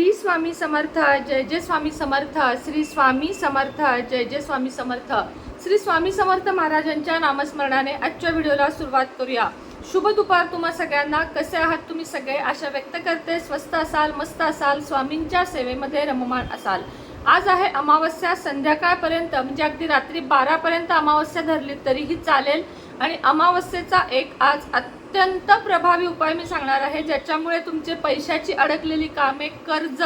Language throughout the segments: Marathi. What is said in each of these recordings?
श्री स्वामी समर्थ जय जय स्वामी समर्थ श्री स्वामी समर्थ जय जय स्वामी समर्थ. श्री स्वामी समर्थ महाराजांच्या नामस्मरणाने आजच्या व्हिडिओला सुरुवात करूया. शुभ दुपार तुम्हा सगळ्यांना. कसे आहात तुम्ही सगळे? आशा व्यक्त करते. स्वस्त असाल मस्त असाल स्वामींच्या सेवेमध्ये रममाण असाल. आज आहे अमावस्या. संध्याकाळपर्यंत म्हणजे अगदी रात्री बारापर्यंत अमावस्या धरली तरीही चालेल. आणि अमावस्येचा एक आज अत्यंत प्रभावी उपाय मी सांगणार आहे ज्याच्यामुळे तुमचे पैशाची अडकलेली कामे कर्ज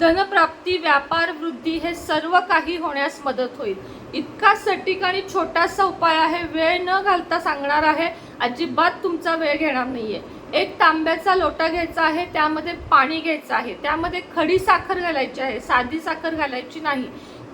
धनप्राप्ती व्यापार वृद्धी हे सर्व काही होण्यास मदत होईल. इतका सटीक आणि छोटासा उपाय आहे वेळ न घालता सांगणार आहे अजिबात तुमचा वेळ घेणार नाहीये. एक तांब्याचा लोटा घ्यायचा आहे त्यामध्ये पाणी घ्यायचं आहे त्यामध्ये खडी साखर घालायची आहे साधी साखर घालायची नाही.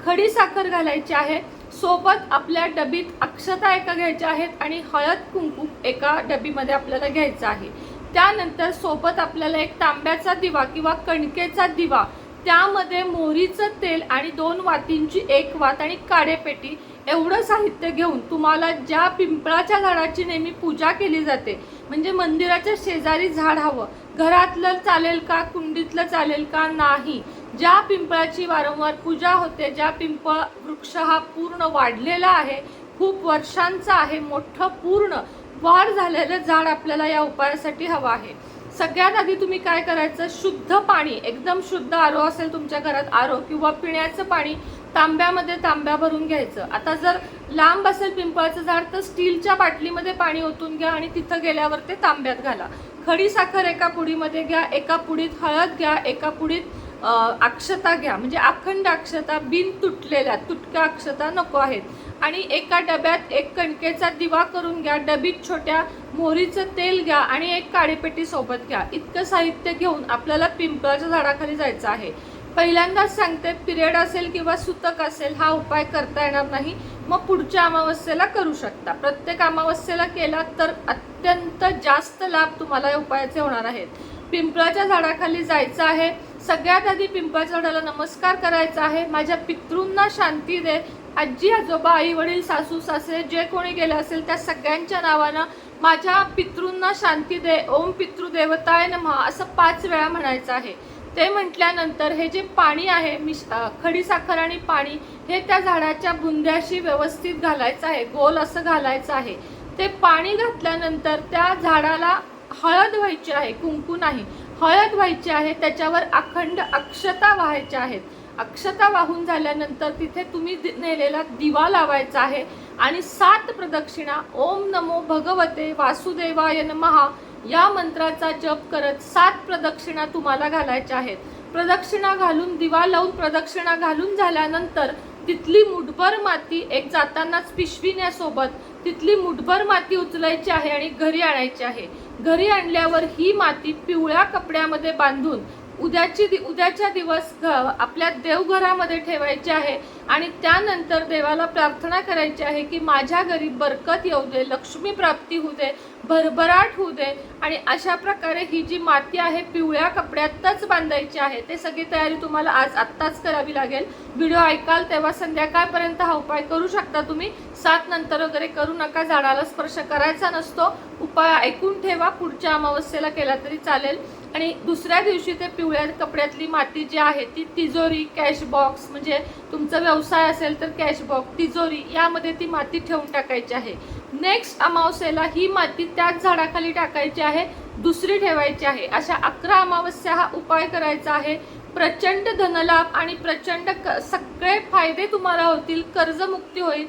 खडी साखर घालायची आहे सोबत आपल्या डबीत अक्षता एका घ्यायच्या आहेत आणि हळद कुंकू एका डबीमध्ये आपल्याला घ्यायचं आहे. त्यानंतर सोबत आपल्याला एक तांब्याचा दिवा किंवा कणकेचा दिवा त्यामध्ये मोहरीचं तेल आणि दोन वातींची एक वात आणि काडेपेटी एवढं साहित्य घेऊन तुम्हाला ज्या पिंपळाच्या झाडाची नेहमी पूजा केली जाते म्हणजे मंदिराच्या शेजारी झाड हवं घरातलं चालेल का कुंडीतलं चालेल का नाही ज्या पिंपळाची वारंवार पूजा होते ज्या पिंपळ वृक्ष हा पूर्ण वाढलेला आहे खूप वर्षांचा आहे मोठं पूर्ण वाढ झालेलं झाड आपल्याला या उपायासाठी हवं आहे. सगळ्यात आधी तुम्ही काय करायचं? शुद्ध पाणी एकदम शुद्ध आरो असेल तुमच्या घरात आरो किंवा पिण्याचं पाणी तांब्यामध्ये तांब्या भरून घ्यायचं. आता जर लांब असेल पिंपळाचं झाड तर स्टीलच्या बाटलीमध्ये पाणी ओतून घ्या आणि तिथं गेल्यावर ते तांब्यात घाला. खडी साखर एका पुडीमध्ये घ्या एका पुडीत हळद घ्या एका पुडीत अक्षता घ्या. म्हणजे अखंड अक्षता बिन तुटलेल्या तुटक्या अक्षता नको आहेत. आणि एका डब्यात एक कणकेचा दिवा करून घ्या डबीत छोट्या मोहरीचं तेल घ्या आणि एक काळीपेटी सोबत घ्या. इतकं साहित्य घेऊन आपल्याला पिंपळाच्या झाडाखाली जायचं आहे. पहिल्यांदाच सांगते पिरियड असेल किंवा सुतक असेल हा उपाय करता येणार नाही. मग पुढच्या अमावस्येला करू शकता. प्रत्येक अमावस्येला केला तर अत्यंत जास्त लाभ तुम्हाला या उपायाचे होणार आहेत. पिंपळाच्या झाडाखाली जायचं आहे. सगळ्यात आधी पिंपळाच्या झाडाला नमस्कार करायचा आहे. माझ्या पितृंना शांती दे. आजी आजोबा आई वडील सासू सासरे जे कोणी गेले असेल त्या सगळ्यांच्या नावानं माझ्या पितृंना शांती दे. ओम पितृदेवताय नमः असं पाच वेळा म्हणायचं आहे. ते म्हटल्यानंतर हे जे पाणी आहे मिश खडीसाखर खडी साखर आणि पाणी हे त्या झाडाच्या बुंद्याशी व्यवस्थित घालायचं आहे. गोल असं घालायचं आहे. ते पाणी घातल्यानंतर त्या झाडाला हळद व्हायची आहे कुंकू नाही. हळद व्हायची आहे त्याच्यावर अखंड अक्षता व्हायच्या आहेत. अक्षता वाहून झाल्यानंतर तिथे तुम्ही दि- नेलेला दिवा लावायचा आहे आणि सात प्रदक्षिणा ओम नमो भगवते वासुदेवाय नमहा या मंत्राचा जप करत सात प्रदक्षिणा तुम्हाला घालायच्या आहेत. प्रदक्षिणा घालून दिवा लावून प्रदक्षिणा घालून झाल्यानंतर तिथली मुठभर माती एक जातानाच पिशवीण्यासोबत तिथली मुठभर माती उचलायची आहे आणि घरी आणायची आहे. घरी आणल्यावर ही माती पिवळ्या कपड्यामध्ये बांधून उद्याची दि- उद्याच्या दिवस घ- आपल्या देवघरामध्ये ठेवायचे आहे आणि त्यानंतर देवाला प्रार्थना करायची आहे की माझ्या घरी बरकत येऊ दे लक्ष्मी प्राप्ती होऊ दे भरभराट होऊ दे आणि अशा प्रकारे ही जी माती आहे पिवळ्या कपड्यातच बांधायची आहे. ते सगळी तयारी तुम्हाला आज आत्ताच करावी लागेल. व्हिडिओ ऐकाल तेव्हा संध्याकाळपर्यंत हा उपाय करू शकता तुम्ही. सात नंतर वगैरे करू नका झाडाला स्पर्श करायचा नसतो. उपाय ऐकून ठेवा पुढच्या अमावस्येला केला तरी चालेल. आणि दुसऱ्या दिवशी ते पिवळ्या कपड्यातली माती जी आहे ती तिजोरी कॅश बॉक्स म्हणजे तुमचा व्यवसाय असेल तर कॅश बॉक्स तिजोरी यामध्ये ती माती ठेवून टाकायची आहे. नेक्स्ट अमावस्येला ही माती त्याच झाडाखाली टाकायची आहे दुसरी ठेवायची आहे. अशा अकरा अमावस्या हा उपाय करायचा आहे. प्रचंड धनलाभ आणि प्रचंड क- सगळे फायदे तुम्हाला होतील कर्जमुक्ती होईल.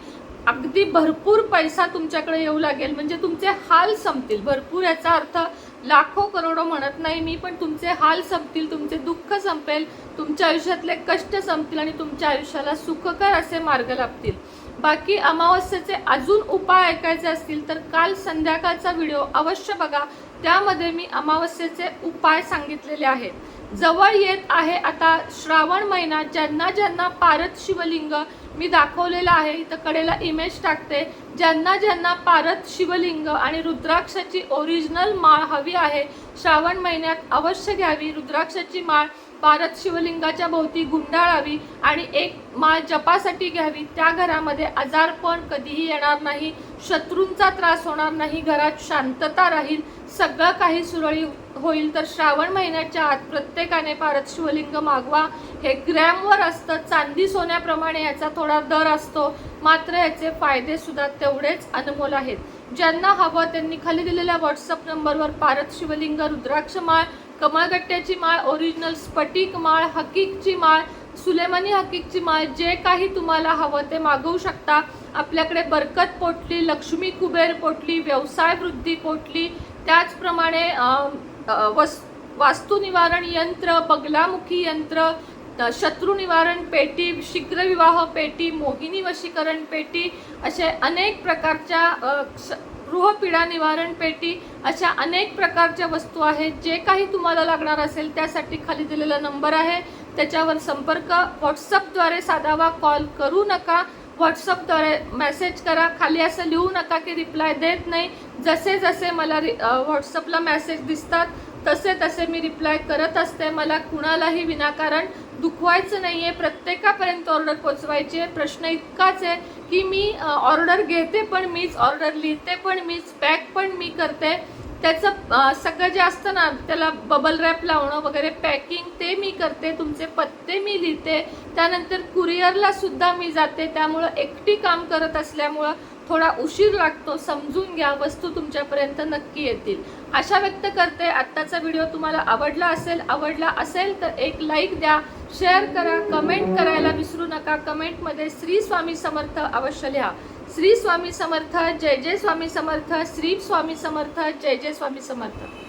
अगदी भरपूर पैसा तुमच्याकडे येऊ लागेल. म्हणजे तुमचे हाल संपतील. भरपूर याचा अर्थ लाखो करोडो म्हणत नाही मी पण तुमचे हाल संपतील तुमचे दुःख संपेल तुमच्या आयुष्यातले कष्ट संपतील आणि तुमच्या आयुष्याला सुखकर असे मार्ग लाभतील. बाकी अमावस्येचे अजून उपाय ऐकायचे असतील तर काल संध्याकाळचा व्हिडिओ अवश्य बघा. त्यामध्ये मी अमावस्येचे उपाय सांगितलेले आहेत. जवळ येत आहे आता श्रावण महिना. ज्यांना ज्यांना पारत शिवलिंग मी दाखवलेलं आहे. इथं कडेला इमेज टाकते. ज्यांना ज्यांना पारत शिवलिंग आणि रुद्राक्षाची ओरिजिनल माळ हवी आहे श्रावण महिन्यात अवश्य घ्यावी. रुद्राक्षाची माळ पारत शिवलिंगाच्या भोवती गुंडाळावी आणि एक माळ जपासाठी घ्यावी. त्या घरामध्ये आजारपण कधीही येणार नाही शत्रूंचा त्रास होणार नाही घरात शांतता राहील सगळं काही सुरळीत होईल. तर श्रावण महिन्याच्या आत प्रत्येकाने पारत शिवलिंग मागवा. हे ग्रॅमवर असतं चांदी सोन्याप्रमाणे याचा थोडा दर असतो. मात्र याचे फायदे सुद्धा तेवढेच अनमोल आहेत. ज्यांना हवं त्यांनी खाली दिलेल्या व्हॉट्सअप नंबरवर पारत शिवलिंग रुद्राक्ष माळ कमळगट्ट्याची माळ ओरिजिनल स्फटिक माळ हकीकची माळ सुलेमानी हकीकची माळ जे काही तुम्हाला हवं ते मागवू शकता. आपल्याकडे बरकत पोटली लक्ष्मी कुबेर पोटली व्यवसाय वृद्धी पोटली त्याचप्रमाणे वस् अ, वस निवारण यंत्र बगलामुखी यंत्र शत्रुनिवारण शत्रू निवारण पेटी शीघ्रविवाह पेटी मोहिनी वशीकरण पेटी असे अनेक प्रकारच्या श- गृहपीडा निवारण पेटी अशा अनेक प्रकारच्या वस्तू आहेत. जे काही तुम्हाला लागणार असेल त्यासाठी खाली दिलेला नंबर आहे. त्याच्यावर संपर्क व्हॉट्सअपद्वारे साधावा कॉल करू नका. व्हॉट्सअपद्वारे मेसेज करा. खाली असं लिहू नका की रिप्लाय देत नाही. जसे जसे मला रि व्हॉट्सअपला मेसेज दिसतात तसे तसे मी रिप्लाय करत असते. मला कुणालाही विनाकारण दुखवायचं नाही आहे प्रत्येकापर्यंत ऑर्डर पोचवायची आहे. प्रश्न इतकाच आहे की मी ऑर्डर घेते पण मीच ऑर्डर लिहिते पण मीच पॅक पण मी करते. त्याचं सगळं जे असतं ना त्याला बबल रॅप लावणं वगैरे पॅकिंग ते मी करते तुमचे पत्ते मी लिहिते. त्यानंतर कुरिअरला सुद्धा मी जाते. त्यामुळं एकटी काम करत असल्यामुळं थोडा उशीर लागतो समजून घ्या वस्तू तुमच्यापर्यंत नक्की येतील. आशा व्यक्त करते आत्ताचा व्हिडिओ तुम्हाला आवडला असेल आवडला असेल तर एक लाईक द्या शेअर करा कमेंट करायला विसरू नका. कमेंटमध्ये श्री स्वामी समर्थ अवश्य लिहा. श्री स्वामी समर्थ जय जय स्वामी समर्थ श्री स्वामी समर्थ जय जय स्वामी समर्थ.